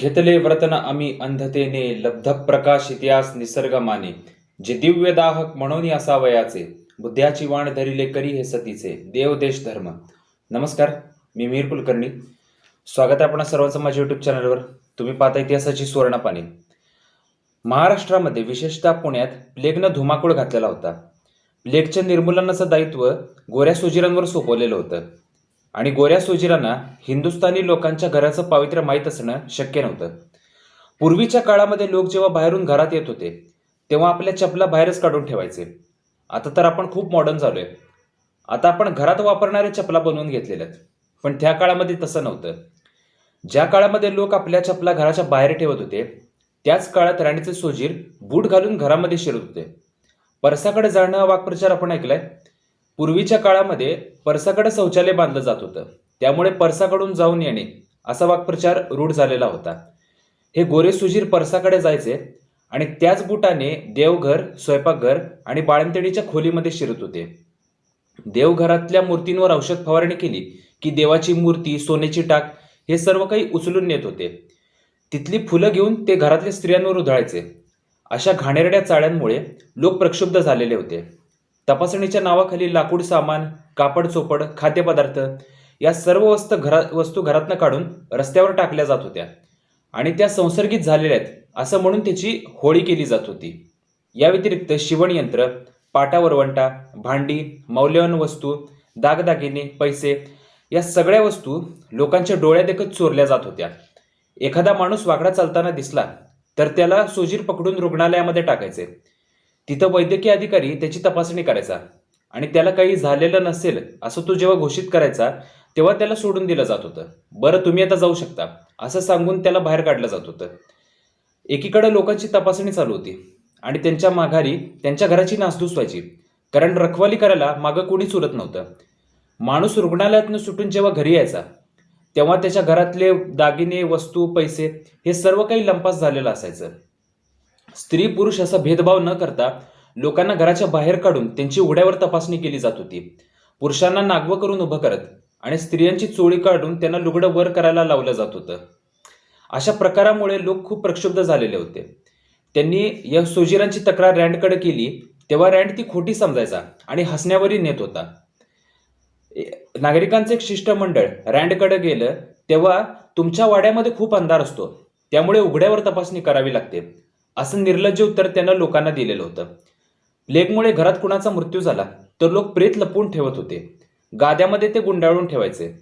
घेतले व्रतन आम्ही अंधतेने लब्ध प्रकाश इतिहास निसर्ग माने जे दिव्य दाहक म्हणून असावयाचे बुद्ध्याची वाण धरिले करी हे सतीचे. देव देश धर्म. नमस्कार मी मिहीर कुलकर्णी. स्वागत आहे आपणा सर्वांचं माझ्या युट्यूब चॅनलवर. तुम्ही पाहता इतिहासाची सुवर्णपाने. महाराष्ट्रामध्ये विशेषतः पुण्यात प्लेगनं धुमाकूळ घातलेला होता. प्लेगच्या निर्मूलनाचं दायित्व गोऱ्या सुजिरांवर सोपवलेलं होतं. आणि गोऱ्या सुजिरांना हिंदुस्थानी लोकांच्या घराचं पावित्र्य माहीत असणं शक्य नव्हतं. पूर्वीच्या काळामध्ये लोक जेव्हा बाहेरून घरात येत होते तेव्हा आपल्या चपला बाहेरच काढून ठेवायचे. आता तर आपण खूप मॉडर्न झालोय. आता आपण घरात वापरणाऱ्या चपला बनवून घेतलेल्या आहेत पण त्या काळामध्ये तसं नव्हतं. ज्या काळामध्ये लोक आपल्या चपला घराच्या बाहेर ठेवत होते त्याच काळात राणीचे सोजीर बूट घालून घरामध्ये शिरत होते. परसाकडे जाणं हा वाक्प्रचार आपण ऐकलाय? पूर्वीच्या काळामध्ये परसाकडे शौचालय बांधलं जात होतं. त्यामुळे परसाकडून जाऊन येणे असा वाक्प्रचार रूढ झालेला होता. हे गोरे सुजीर परसाकडे जायचे आणि त्याच बुटाने देवघर स्वयंपाकघर आणि बाळंतणीच्या खोलीमध्ये शिरत होते. देवघरातल्या मूर्तींवर औषध फवारणी केली की देवाची मूर्ती सोन्याची टाक हे सर्व काही उचलून नेत होते. तिथली फुलं घेऊन ते घरातल्या स्त्रियांवर उधळायचे. अशा घाणेरड्या चाळ्यांमुळे लोक प्रक्षुब्ध झालेले होते. तपासणीच्या नावाखाली लाकूड सामान कापड चोपड खाद्यपदार्थ या सर्व वस्तू घरा वस्तू घरातनं काढून रस्त्यावर टाकल्या जात होत्या. आणि त्या संसर्गित झालेल्या आहेत असं म्हणून त्याची होळी केली जात होती. या व्यतिरिक्त शिवणयंत्र पाटावरवंटा भांडी मौल्यवान वस्तू दागदागिने पैसे या सगळ्या वस्तू लोकांच्या डोळ्यादेखत चोरल्या जात होत्या. एखादा माणूस वाकडा चालताना दिसला तर त्याला सोजीर पकडून रुग्णालयामध्ये टाकायचे. तिथं वैद्यकीय अधिकारी त्याची तपासणी करायचा. आणि त्याला काही झालेलं नसेल असं तो जेव्हा घोषित करायचा तेव्हा त्याला सोडून दिलं जात होतं. बरं तुम्ही आता जाऊ शकता असं सांगून त्याला बाहेर काढलं जात होतं. एकीकडे लोकांची तपासणी चालू होती आणि त्यांच्या माघारी त्यांच्या घराची नासधूस व्हायची कारण रखवाली करायला मागं कोणीच उरत नव्हतं. माणूस रुग्णालयातनं सुटून जेव्हा घरी यायचा तेव्हा त्याच्या घरातले दागिने वस्तू पैसे हे सर्व काही लंपास झालेलं असायचं. स्त्री पुरुष असा भेदभाव न करता लोकांना घराच्या बाहेर काढून त्यांची उड्यावर तपासणी केली जात होती. पुरुषांना नागवं करून उभं करत आणि स्त्रियांची चोळी काढून त्यांना लुगडं वर करायला लावलं जात होतं. अशा प्रकारामुळे लोक खूप प्रक्षुब्ध झालेले होते. त्यांनी या सोजिरांची तक्रार रँडकडे केली तेव्हा रँड ती खोटी समजायचा आणि हसण्यावरही नेत होता. नागरिकांचं एक शिष्टमंडळ रँडकडे गेलं तेव्हा तुमच्या वाड्यामध्ये खूप अंधार असतो त्यामुळे उघड्यावर तपासणी करावी लागते. असं निर्लज्ज उत्तर त्यानं लोकांना दिलेलं होतं. प्लेगमुळे घरात कुणाचा मृत्यू झाला तर लोक प्रेत लपवून ठेवत होते. गाद्यामध्ये ते गुंडाळून ठेवायचे.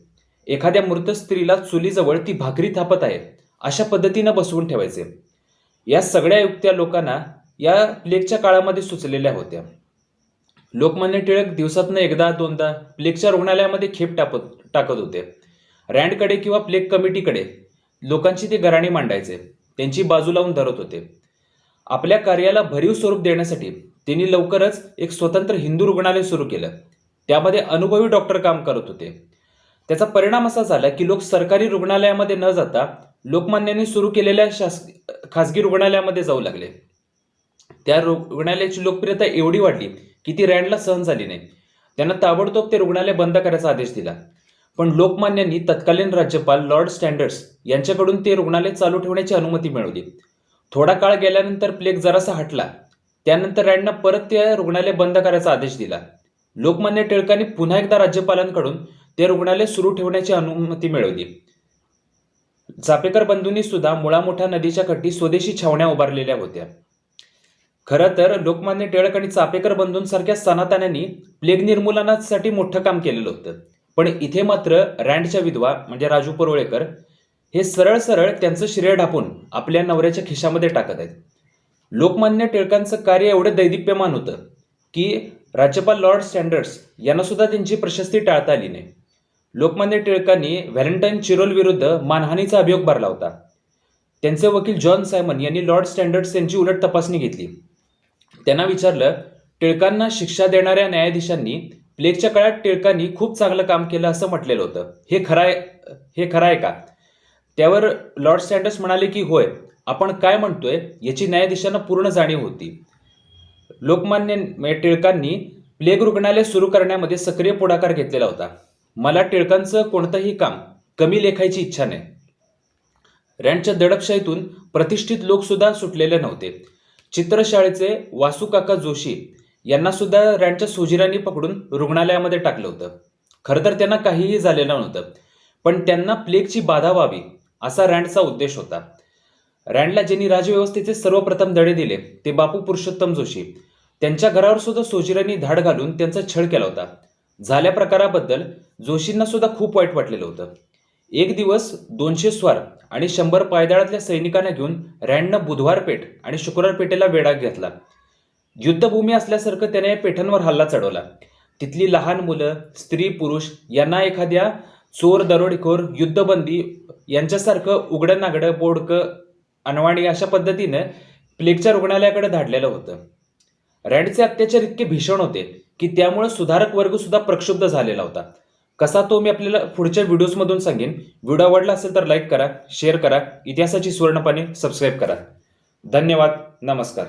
एखाद्या मृत स्त्रीला चुलीजवळ ती भाकरी थापत आहे अशा पद्धतीनं बसवून ठेवायचे. या सगळ्या युक्त्या लोकांना या प्लेगच्या काळामध्ये सुचलेल्या होत्या. लोकमान्य टिळक दिवसातनं एकदा दोनदा प्लेगच्या रुग्णालयामध्ये खेप टाकत टाकत होते. रँडकडे किंवा प्लेग कमिटीकडे लोकांची ते गराणी मांडायचे. त्यांची बाजू लावून धरत होते. आपल्या कार्याला भरीव स्वरूप देण्यासाठी त्यांनी लवकरच एक स्वतंत्र हिंदू रुग्णालय सुरू केलं. त्यामध्ये अनुभवी डॉक्टर काम करत होते. त्याचा परिणाम असा झाला की लोक सरकारी रुग्णालयामध्ये न जाता लोकमान्यांनी सुरू केलेल्या शास खासगी रुग्णालयामध्ये जाऊ लागले. त्या रुग्णालयाची लोकप्रियता एवढी वाढली की ती रँडला सहन झाली नाही. त्यांना ताबडतोब ते रुग्णालय बंद करायचा आदेश दिला. पण लोकमान्यांनी तत्कालीन राज्यपाल लॉर्ड स्टँडर्ड्स यांच्याकडून ते रुग्णालय चालू ठेवण्याची अनुमती मिळवली. थोडा काळ गेल्यानंतर प्लेग जरासा हटला. त्यानंतर रँडनं परत ते रुग्णालय बंद करायचा आदेश दिला. लोकमान्य टिळकांनी पुन्हा एकदा राज्यपालांकडून ते रुग्णालय सुरू ठेवण्याची अनुमती मिळवली. चापेकर बंधूंनी सुद्धा मुळामोठ्या नदीच्या काठी स्वदेशी छावण्या उभारलेल्या होत्या. खरं तर लोकमान्य टिळक आणि चापेकर बंधूंसारख्या सनातन्यांनी प्लेग निर्मूलनासाठी मोठं काम केलेलं होतं. पण इथे मात्र रँडच्या विधवा म्हणजे राजू परोळेकर हे सरळ सरळ त्यांचं श्रेय ढापून आपल्या नवऱ्याच्या खिशामध्ये टाकत आहेत. लोकमान्य टिळकांचं कार्य एवढं दैदिप्यमान होतं की राज्यपाल लॉर्ड स्टँडर्ड्स यांना सुद्धा त्यांची प्रशस्ती टाळता आली नाही. लोकमान्य टिळकांनी व्हॅलेंटाईन चिरोल विरुद्ध मानहानीचा अभियोग भरला होता. त्यांचे वकील जॉन सायमन यांनी लॉर्ड स्टँडर्ड्स यांची उलट तपासणी घेतली. त्यांना विचारलं टिळकांना शिक्षा देणाऱ्या न्यायाधीशांनी प्लेगच्या काळात टिळकांनी खूप चांगलं काम केलं असं म्हटलेलं होतं. हे खरं आहे हे खरं आहे का? त्यावर लॉर्ड स्टँडर्स म्हणाले की होय आपण काय म्हणतोय याची न्यायाधीशांना पूर्ण जाणीव होती. लोकमान्य टिळकांनी प्लेग रुग्णालय सुरू करण्यामध्ये सक्रिय पुढाकार घेतलेला होता. मला टिळकांचं कोणतंही काम कमी लेखायची इच्छा नाही. रँडच्या दडपशाहीतून प्रतिष्ठित लोकसुद्धा सुटलेले नव्हते. चित्रशाळेचे वासुकाका जोशी यांना सुद्धा रँडच्या सुजिरांनी पकडून रुग्णालयामध्ये टाकलं होतं. खरं तर त्यांना काहीही झालेलं नव्हतं. पण त्यांना प्लेगची बाधा व्हावी असा रँडचा उद्देश होता. रँडला ज्यांनी राजव्यवस्थेचे सर्वप्रथम धडे दिले ते बापू पुरुषोत्तम जोशी. त्यांच्या घरावर सुद्धा सोजिरांनी धाड घालून त्यांचा छळ केला होता. झाल्या प्रकाराबद्दल जोशींना सुद्धा खूप वाईट वाटलेलं होतं. एक दिवस दोनशे स्वार आणि शंभर पायदळातल्या सैनिकांना घेऊन रँडनं बुधवार पेठ आणि शुक्रवार पेठेला वेढा घेतला. युद्धभूमी असल्यासारखं त्याने या पेठांवर हल्ला चढवला. तिथली लहान मुलं स्त्री पुरुष यांना एखाद्या चोर दरोडेखोर युद्धबंदी यांच्यासारखं उघडं नागडं बोडकं अनवाणी अशा पद्धतीनं प्लेगच्या रुग्णालयाकडे धाडलेलं होतं. रँडचे अत्याचार इतके भीषण होते की त्यामुळे सुधारक वर्ग सुद्धा प्रक्षुब्ध झालेला होता. कसा तो मी आपल्याला पुढच्या व्हिडिओजमधून सांगेन. व्हिडिओ आवडला असेल तर लाईक करा शेअर करा. इतिहासाची सुवर्णपाने सबस्क्राईब करा. धन्यवाद. नमस्कार.